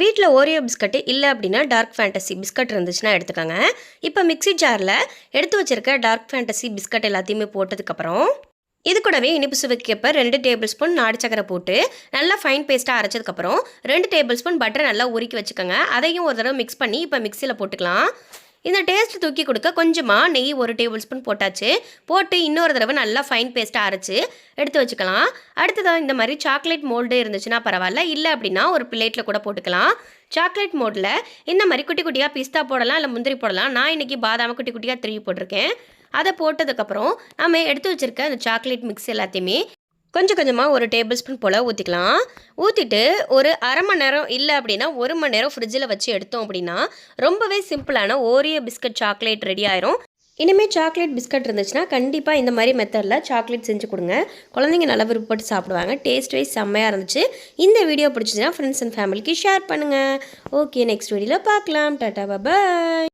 வீட்டில் Oreo biscuit இல்லை அப்படின்னா டார்க் ஃபேண்டசி பிஸ்கட் இருந்துச்சுன்னா எடுத்துக்கோங்க. இப்போ மிக்ஸி ஜாரில் எடுத்து வச்சிருக்க டார்க் ஃபேண்டசி பிஸ்கட் எல்லாத்தையுமே போட்டதுக்கப்புறம் இது கூடவே இனிப்பு சுவைக்கப்ப ரெண்டு டேபிள் ஸ்பூன் நாடு சக்கரை போட்டு நல்லா ஃபைன் பேஸ்ட்டாக அரைச்சதுக்கப்புறம் ரெண்டு டேபிள் ஸ்பூன் பட்டரை நல்லா உருக்கி வச்சுக்கோங்க. அதையும் ஒரு தடவை மிக்ஸ் பண்ணி இப்போ மிக்சியில் போட்டுக்கலாம். இந்த டேஸ்ட் தூக்கி கொடுக்க கொஞ்சமாக நெய் ஒரு டேபிள் ஸ்பூன் போட்டாச்சு. போட்டு இன்னொரு தடவை நல்லா ஃபைன் பேஸ்ட்டாக அரைச்சி எடுத்து வச்சுக்கலாம். அடுத்ததாக இந்த மாதிரி சாக்லேட் மோல்டு இருந்துச்சுன்னா பரவாயில்ல. இல்லை அப்படின்னா ஒரு பிளேட்டில் கூட போட்டுக்கலாம். சாக்லேட் மோடில் இந்த மாதிரி குட்டி குட்டியாக பிஸ்தா போடலாம் இல்லை முந்திரி போடலாம். நான் இன்றைக்கி பாதாம குட்டி குட்டியாக திருவி போட்டிருக்கேன். அதை போட்டதுக்கப்புறம் நம்ம எடுத்து வச்சுருக்க அந்த சாக்லேட் மிக்ஸ் எல்லாத்தையுமே கொஞ்சம் கொஞ்சமாக ஒரு டேபிள் ஸ்பூன் போல் ஊற்றிக்கலாம் ஊற்றிட்டு ஒரு அரை மணி நேரம் இல்லை அப்படின்னா ஒரு மணி நேரம் ஃப்ரிட்ஜில் வச்சு எடுத்தோம் அப்படின்னா ரொம்பவே சிம்பிளான ஓரியோ பிஸ்கட் சாக்லேட் ரெடி ஆயிரும். இனிமேல் சாக்லேட் பிஸ்கட் இருந்துச்சுன்னா கண்டிப்பாக இந்த மாதிரி மெத்தடில் சாக்லேட் செஞ்சு கொடுங்க. குழந்தைங்க நல்லா விருப்பப்பட்டு சாப்பிடுவாங்க. டேஸ்ட் வைஸ் செம்மையாக இருந்துச்சு. இந்த வீடியோ பிடிச்சிச்சுன்னா ஃப்ரெண்ட்ஸ் அண்ட் ஃபேமிலிக்கு ஷேர் பண்ணுங்கள் ஓகே நெக்ஸ்ட் வீடியோவில் பார்க்கலாம். டாட்டா பாய்